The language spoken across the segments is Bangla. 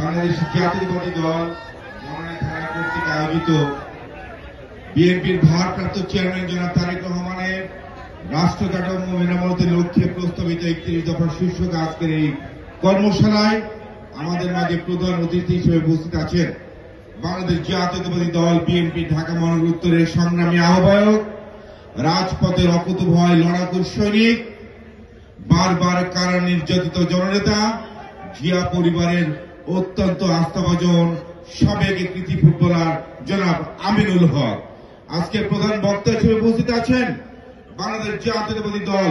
বাংলাদেশ জাতীয়তাবাদী দল মনোনয়ন থানা কর্তৃক আয়োজিত বিএনপির ভারপ্রাপ্ত চেয়ারম্যান জনাব তারেক রহমানের রাষ্ট্র কাঠামো মেরামতের লক্ষ্যে প্রস্তাবিত একত্রিশ দফা শীর্ষক আজকের এই কর্মশালায় আমাদের মাঝে প্রধান অতিথি হিসেবে উপস্থিত আছেন বাংলাদেশ জাতীয়তাবাদী দল বিএনপি ঢাকা মহানগর উত্তরের সংগ্রামী আহ্বায়ক, রাজপথের অকুতভয় লড়াকু সৈনিক, বারবার কারা নির্যাতিত জননেতা, জিয়া পরিবারের অত্যন্ত আস্থাভাজন সাবেক কৃতি ফুটবলার জনাব আমিনুল হক। আজকের প্রধান বক্তা হিসেবে উপস্থিত আছেন বাংলাদেশ জাতীয়তাবাদী দল,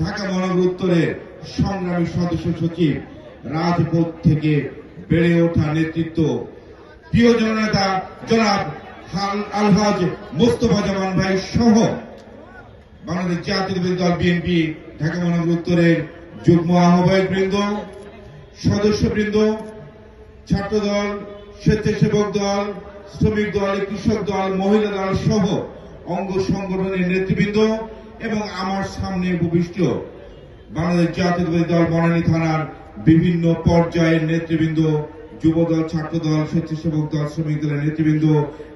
ঢাকা মহানগর উত্তরের সংগ্রামী সদস্য সচিব, রাজপথ থেকে বেড়ে ওঠা নেতৃত্ব। প্রিয় জননেতা, জনাব আলহাজ মোস্তফা জামান ভাই সহ বাংলাদেশ জাতীয়তাবাদী দল বিএনপি ঢাকা মহানগর উত্তরের যুগ্ম আহ্বায়ক বৃন্দ সদস্য বৃন্দ ছাত্র দল, স্বেচ্ছাসেবক দল, শ্রমিক দল, কৃষক দল, মহিলা দল সহ অঙ্গ সংগঠনের নেতৃবৃন্দ এবং আমার সামনে উপবিষ্ট বাংলাদেশ জাতীয়তাবাদী দল বনানী থানার বিভিন্ন পর্যায়ের নেতৃবৃন্দ, যুব দল, ছাত্র দল, স্বেচ্ছাসেবক দল, শ্রমিক দলের নেতৃবৃন্দ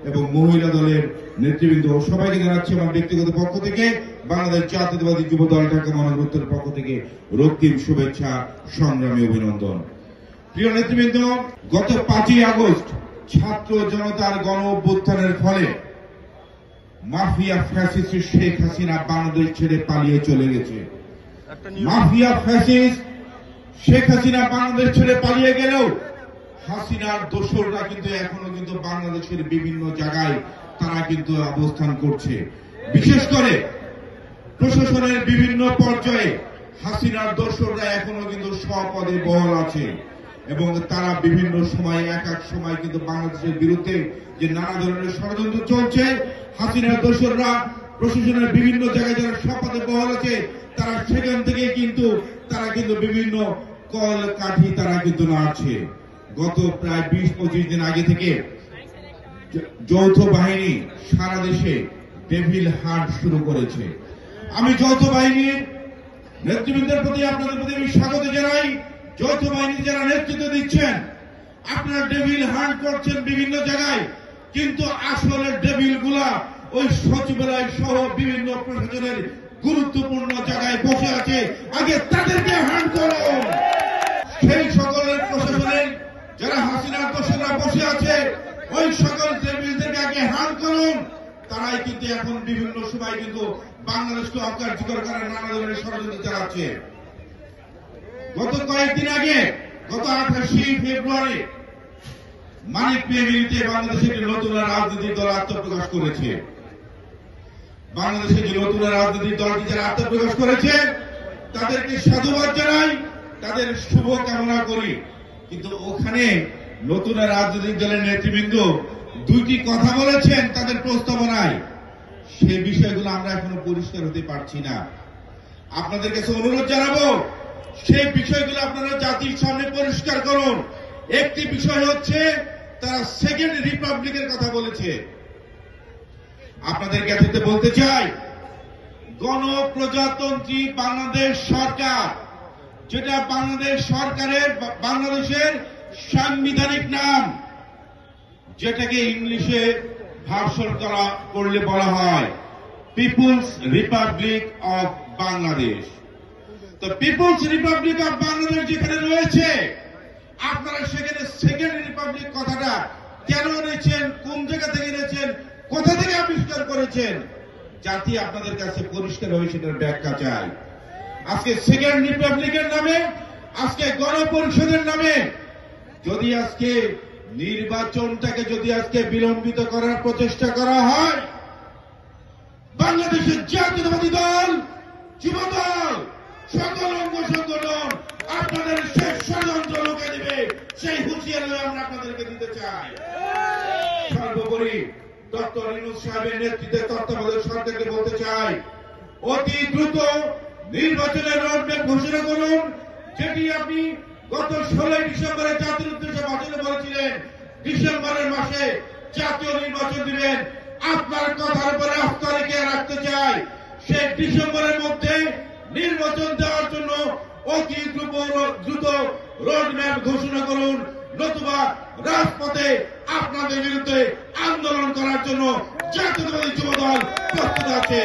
এবং মহিলা দলের নেতৃবৃন্দ সবাইকে জানাচ্ছি আমার ব্যক্তিগত পক্ষ থেকে বাংলাদেশ জাতীয়তাবাদী যুব দল ঢাকা মহানগর পক্ষ থেকে রক্তিম শুভেচ্ছা, সংগ্রামী অভিনন্দন। প্রিয় নেতৃবৃন্দ গত পাঁচই আগস্ট ছাত্র জনতার গণ অভ্যুত্থানের ফলে মাফিয়া ফ্যাসিস্ট শেখ হাসিনা বাংলাদেশ ছেড়ে পালিয়ে চলে গেছে। মাফিয়া ফ্যাসিস্ট শেখ হাসিনা বাংলাদেশ ছেড়ে পালিয়ে গেলেও হাসিনার দোসররা কিন্তু এখনও কিন্তু বাংলাদেশের বিভিন্ন জায়গায় তারা কিন্তু অবস্থান করছে। বিশেষ করে প্রশাসনের বিভিন্ন পর্যায়ে হাসিনার দোসররা এখনও কিন্তু স্বপদে বহাল আছে। এবং তারা বিভিন্ন সময়, এক এক সময় কিন্তু বাংলাদেশের বিরুদ্ধে যে নানা ধরনের ষড়যন্ত্র চলছে হাসিনার দোসররা প্রশাসনের বিভিন্ন জায়গায় যারা স্বপদে বহাল আছে, তারা সেখান থেকে কিন্তু, তারা কিন্তু বিভিন্ন কল কাঠি তারা কিন্তু নাড়ছে। গত প্রায় বিশ, পঁচিশ দিন আগে থেকে যৌথ বাহিনী সারা দেশে ডেভিল হান্ট শুরু করেছে। আমি যৌথ বাহিনীর নেতৃবৃন্দের প্রতি, আপনাদের প্রতি আমি স্বাগত জানাই। যৌথ বাহিনী যারা নেতৃত্ব দিচ্ছেন, আপনারা ডেভিল হান্ট করছেন বিভিন্ন জায়গায়, কিন্তু আসলে ডেভিলগুলা ওই সচিবালয় সহ বিভিন্ন প্রশাসনের গুরুত্বপূর্ণ জায়গায় বসে আছে। আগে তাদেরকে হান্ট করো। সেই সকলের প্রশাসনের যারা হাসিনার দোষরা বসে আছে, ওই সকল টেবিলদেরকে আগে হার করুন তারাই কিন্তু এখন বিভিন্ন সময় কিন্তু বাংলাদেশকে অকার্যকর করার নানা ধরনের ষড়যন্ত্র চালাচ্ছে। গত কয়েকদিন আগে, গত আঠাশে ফেব্রুয়ারি, মানিক পেমিলিতে বাংলাদেশে একটি নতুন রাজনৈতিক দল আত্মপ্রকাশ করেছে। বাংলাদেশে যে নতুন রাজনৈতিক দলটি যারা আত্মপ্রকাশ করেছে, তাদেরকে সাধুবাদ জানাই, তাদের শুভ কামনা করি। কিন্তু ওখানে নতুন রাজনৈতিক দলের নেতৃবৃন্দ দুইটি কথা বলেছেন, তাদের প্রস্তাবনায়। সেই বিষয়গুলো আমরা এখনও পরিষ্কার হতে পারছি না। আপনাদের কাছে অনুরোধ জানাব সেই বিষয়গুলো আপনারা জাতির সামনে পরিষ্কার করুন। একটি বিষয় হচ্ছে, তারা সেকেন্ড রিপাবলিকের কথা বলেছে। আপনাদের কাছে বলতে চাই, গণপ্রজাতন্ত্রী বাংলাদেশ সরকার, যেটা বাংলাদেশ সরকারের, বাংলাদেশের সাংবিধানিক নাম, যেটাকে ইংলিশে ভার্সন করা, করলে বলা হয়, পিপুলস রিপাবলিক অফ বাংলাদেশ। তো পিপুলস রিপাবলিক অফ বাংলাদেশ যেখানে রয়েছে, আপনারা সেখানে সেকেন্ড রিপাবলিক কথাটা কেন এনেছেন, কোন জায়গা থেকে এনেছেন, কোথা থেকে আবিষ্কার করেছেন, জাতি আপনাদের কাছে পরিষ্কার হয়ে সেটার ব্যাখ্যা চাই। আজকে সেকেন্ড রিপাবলিকের নামে, আজকে গণপরিষদের নামে, যদি আজকে নির্বাচনটাকে যদি আজকে বিলম্বিত করার প্রচেষ্টা করা হয়, বাংলাদেশের জাতীয়তাবাদী দল যুব দল সকল সংগঠন আপনাদের শেষ ষড়যন্ত্র লোকে দিবে। সেই হুঁশিয়ারি আমরা আপনাদেরকে দিতে চাই। সর্বোপরি ডক্টর ইনুস সাহেবের নেতৃত্বে তত্ত্বাবধায়ক সরকারকে বলতে চাই, অতি দ্রুত নির্বাচনের রোডম্যাপ ঘোষণা করুন, যেটি আপনি গত ষোলোই ডিসেম্বরে জাতির উদ্দেশ্যে ভাষণে বলেছিলেন ডিসেম্বরের মাসে জাতীয় নির্বাচন দিবেন। আপনার কথার উপরে আস্থা রেখে রাখতে চাই। সেই ডিসেম্বরের মধ্যে নির্বাচন দেওয়ার জন্য অতি দ্রুত রোডম্যাপ রোড ম্যাপ ঘোষণা করুন, নতুবা রাজপথে আপনাদের বিরুদ্ধে আন্দোলন করার জন্য জাতীয়তাবাদী যুবদল প্রস্তুত আছে।